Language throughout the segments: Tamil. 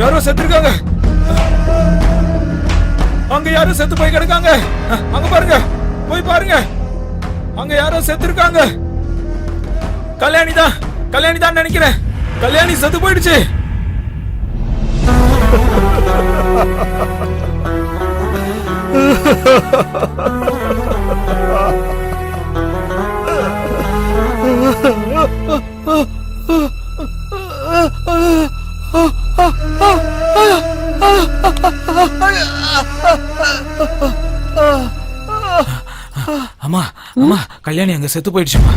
யாரோ செத்துருக்காங்க. அங்க யாரோ செத்து போய் கிடக்காங்க. அஹ், அங்க பாருங்க. போய் பாருங்க. அங்க யாரோ செத்துருக்காங்க. கல்யாணி தான் கல்யாணி தான் நினைக்கிறேன். கல்யாணி செத்து போயிடுச்சு. அம்மா அம்மா கல்யாணி அங்க செத்து போயிடுச்சுமா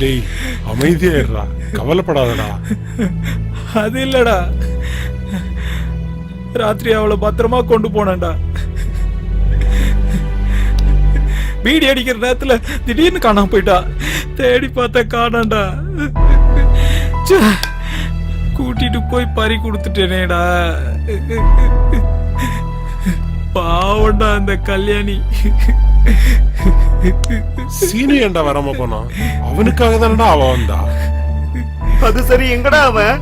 டேய் அமைதியா இருடா. கவலைப்படாதடா. அது இல்லடா. ராத்திரி அவளை பத்திரமா கொண்டு போனேன்டா. பீடி அடிக்கிற நேரத்துல திடீர்னு காணாம போயிட்டா. தேடி பார்த்த காணாண்டா கூட்டிட்டு போய் பறி கொடுத்துட்டேனேடா. பாவண்டா அந்த கல்யாணி. சீனு ஏன்டா வராம போனான்? அவனுக்காக தானடா அவ வந்தா அது சரி எங்கடா அவன்?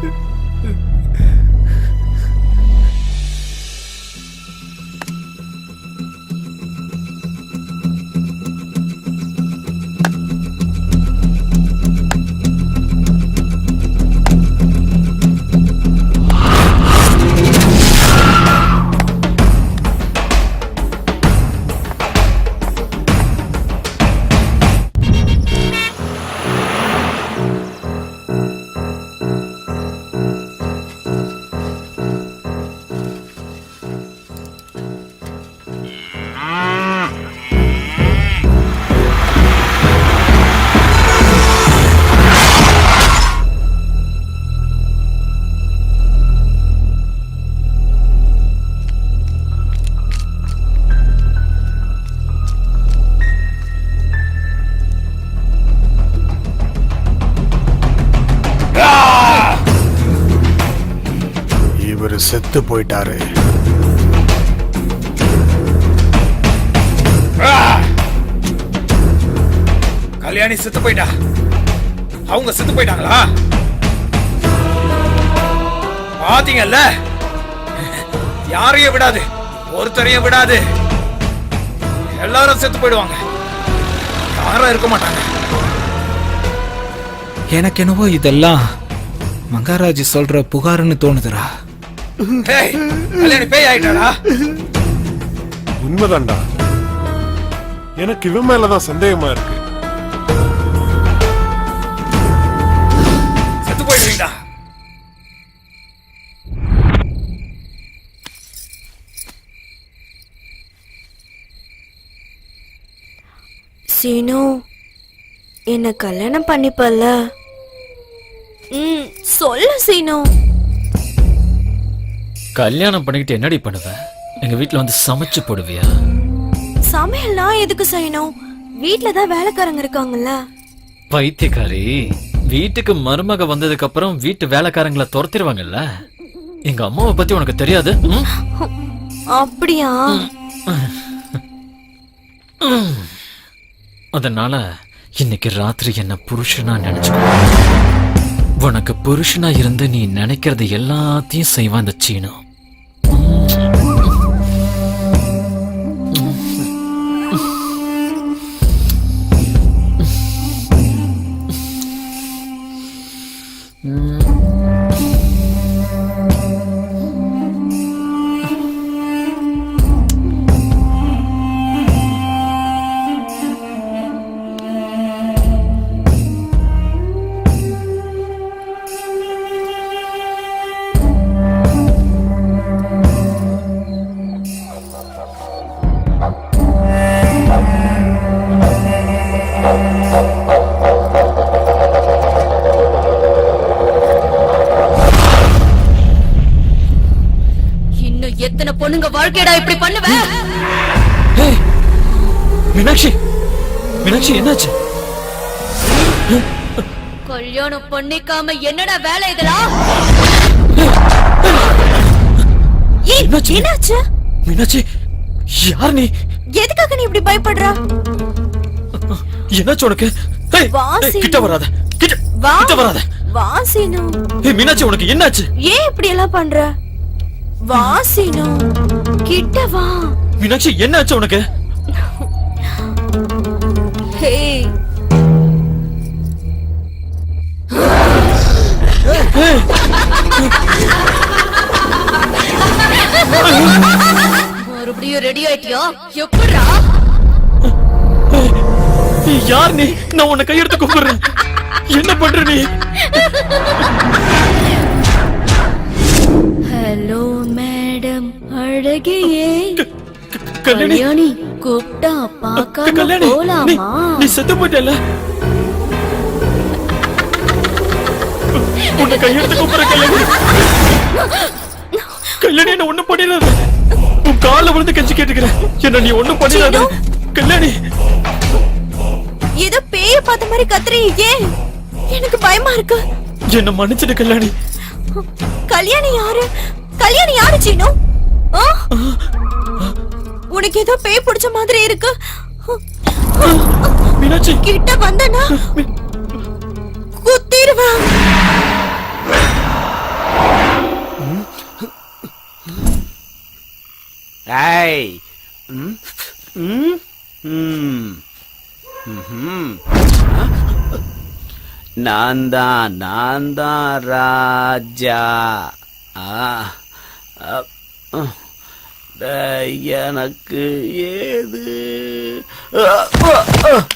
செத்து போயிட்டாரு. கல்யாணி செத்து போயிட்டா? அவங்க செத்து போயிட்டாங்களா? பாத்தீங்கல்ல? யாரையும் விடாது ஒருத்தரையும் விடாது. எல்லாரும் செத்து போயிடுவாங்க. யாரும் இருக்க மாட்டாங்க. எனக்கு என்னவோ இதெல்லாம் மகாராஜ் சொல்ற புகாருன்னு தோணுதுடா. ஏய், கல்யாணி பேய் ஆயிட்டாடா. உண்மைதான்டா. எனக்கு இவன் மேலதான் சந்தேகமா இருக்கு. செத்து போயிடுவீங்கடா. சீனு என்ன கல்யாணம் பண்ணிப்பல்ல? ம் சொல்லு சீனு. கல்யாணம் பண்ணிக்கிட்டு என்னடி பண்ணுவ? எங்க வீட்ல வந்து சமைச்சு போடுவியா? சமையல் நான் எதுக்கு செய்யணும்? வீட்ல தான் வேலைக்காரங்க இருக்காங்கல்ல. பைத்தியக்காரி வீட்டுக்கு மருமக வந்ததுக்கு அப்புறம் வீட்டு வேலைக்காரங்களை துரத்திடுவாங்கல்ல எங்க அம்மாவை பத்தி உனக்கு தெரியாது? ம்? அப்படியா? அதனால இன்னைக்கு ராத்திரி என்ன புருஷனா நினைச்சுக்கோ. உனக்கு புருஷனா இருந்து நீ நினைக்கிறது எல்லாத்தையும் செய்வான் இந்த சீனு. Mm. வாழ்க்கையடா இப்படி பண்ணுவ? மீனாட்சி மீனாட்சி என்னாச்சு? கல்யாணம் பண்ணிக்காம என்னடா வேலை இதெல்லாம் என்னாச்சு? மீனாட்சி யார் நீ? எதுக்காக நீ இப்படி பயப்படுற? என்னாச்சு உனக்கு. கிட்ட வராத கிட்ட வராத. வா சீனு ஏய் மீனாட்சி உனக்கு என்னாச்சு? ஏன் இப்படி எல்லாம் பண்ற? வா சீனு கிட்ட வா மீனாட்சி என்னாச்சு உனக்கு? ஹே மறுபடியும் ரெடி ஆயிட்டியா? எப்படா யார் நீ? நான் உன்னை கையெடுத்து கூப்பிடுறேன். என்ன பண்ற நீ? ஹலோ அழகியே. கல்யாணி. கூப்பிட்டா பார்க்காம போலாமா? நீ செத்து போயிட்டல உன்னை கையெடுத்து கூப்பிடுற கல்யாணி. கல்யாணி என்ன ஒண்ணும் பண்ணிடாத. உன் கால்ல விழுந்து கெஞ்சி கேட்டுக்கிறேன். என்ன நீ ஒண்ணும் பண்ணிடாத. கல்யாணி. ஏதோ பேய பார்த்த மாதிரி கத்துறீங்க. ஏன் எனக்கு பயமா இருக்கு. என்ன மன்னிச்சிடு கல்யாணி. கல்யாணி யாரு? கல்யாணி யாரு சீனு? உனக்கு ஏதோ பேய் பிடிச்ச மாதிரி இருக்கு. மீனாட்சி. கிட்ட வந்தனா குத்திடுவேன். ஏய் ம் ம் ம்? நான் தான் நான் தான் ராஜா ஆ எனக்கு ஏது? ஆகா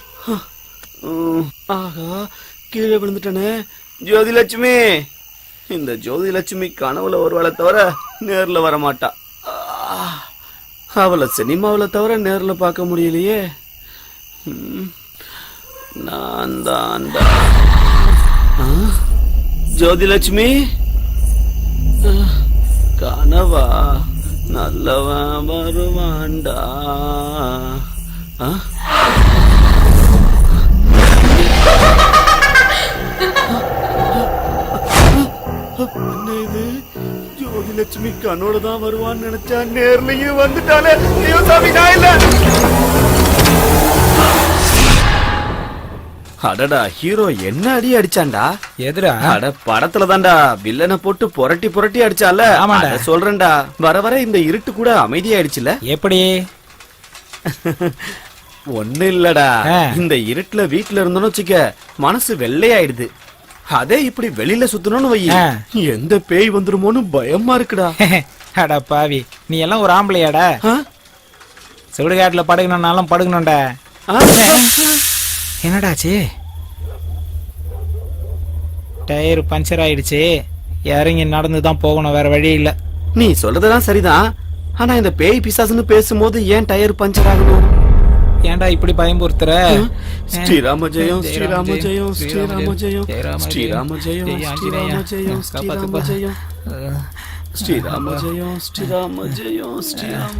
ஆஹா கீழே விழுந்துட்டனே. ஜோதிலட்சுமி. இந்த ஜோதிலட்சுமி கனவுல ஒரு வேளை தவிர நேர்ல வரமாட்டா. அவளை சினிமாவில் தவிர நேரில் பார்க்க முடியலையே. நான் தான் ஜோதிலட்சுமி? ஆ, கனவா நல்லவன் வருவான்டா ஆ? இது? ஜோதிலட்சுமி கண்ணோட தான் வருவான்னு நினைச்சா நேர்லயே வந்துட்டாலே ஐயோ சாமி நான் இல்ல. அடடா ஹீரோ என்ன அடி அடிச்சான்டா? எதுடா? அட படத்துல தான்டா வில்லனை போட்டு புரட்டி புரட்டி அடிச்சால? ஆமாண்டா. அத சொல்றேன்டா. வர வர இந்த இருட்டு கூட அமைதியாயிடுச்சுல? எப்படி? ஒண்ணு இல்லடா. இந்த இருட்டுல வீட்டுல இருந்தோம்னு வச்சுக்க மனசு வெள்ளையாயிடுது. அதே இப்படி வெளியில சுத்தணும்னு வை ஆ. எந்த பேய் வந்துருமோன்னு பயமா இருக்குடா. அடா பாவி நீ எல்லாம் ஒரு ஆம்பளையாடா? சுடுகாட்டுல படுக்கணும்னாலும் படுக்கணும்டா? என்னடாச்சு? டயர் பஞ்சர் ஆயிடுச்சு. இறங்கி நடந்து தான் போகணும் வேற வழி இல்ல. நீ சொல்றதெல்லாம் சரிதான். ஆனா இந்த பேய் பிசாசுன்னு பேசும்போது ஏன் டயர் பஞ்சர் ஆகணும் ஏன்டா இப்படி பயம்புறுத்துற ஸ்ரீராம ஜெயம் ஸ்ரீராம ஜெயம் ஸ்ரீராம ஜெயம் ஸ்ரீராம ஜெயம் ஜெய ஸ்ரீராம. ஜெயம். ஸ்ரீராம ஜெயம் ஸ்ரீராம ஜெயம் ஸ்ரீராம ஜெயம் ஸ்ரீராம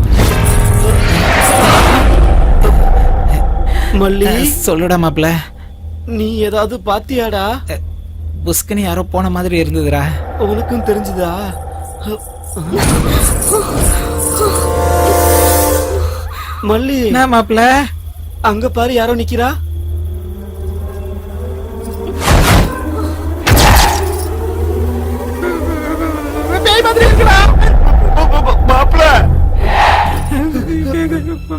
மல்லி. சொல்லுடா மாப்ள நீ ஏதாவது பாத்தியாடா? புஸ்கனி யாரோ போன மாதிரி இருந்ததுடா. உனக்கும் தெரிஞ்சுதா? மல்லி என்ன மாப்ள அங்க பாரு யாரோ நிக்கிறா? மாப்பிள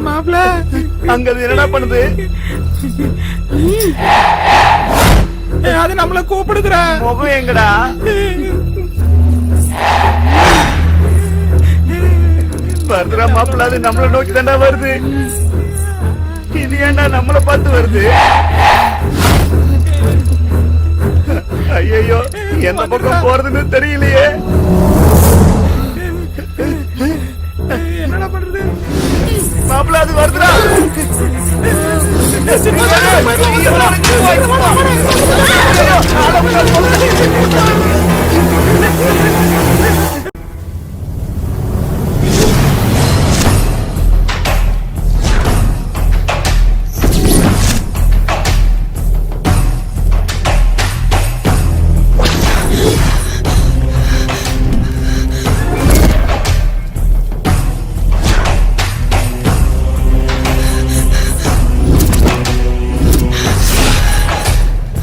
மாப்ள அங்க அது என்னடா பண்ணுது? அது நம்மள கூப்பிடுதுடா. முகம் எங்கடா? வருதுடா மாப்பிள அது நம்மள நோக்கி தாண்டா வருது. இது ஏன்டா நம்மள பார்த்து வருது? ஐயோ எந்த பக்கம் போறதுன்னு தெரியலையே. என்னடா பண்றது? மாப்பிள்ள அது வருதுடா ஆட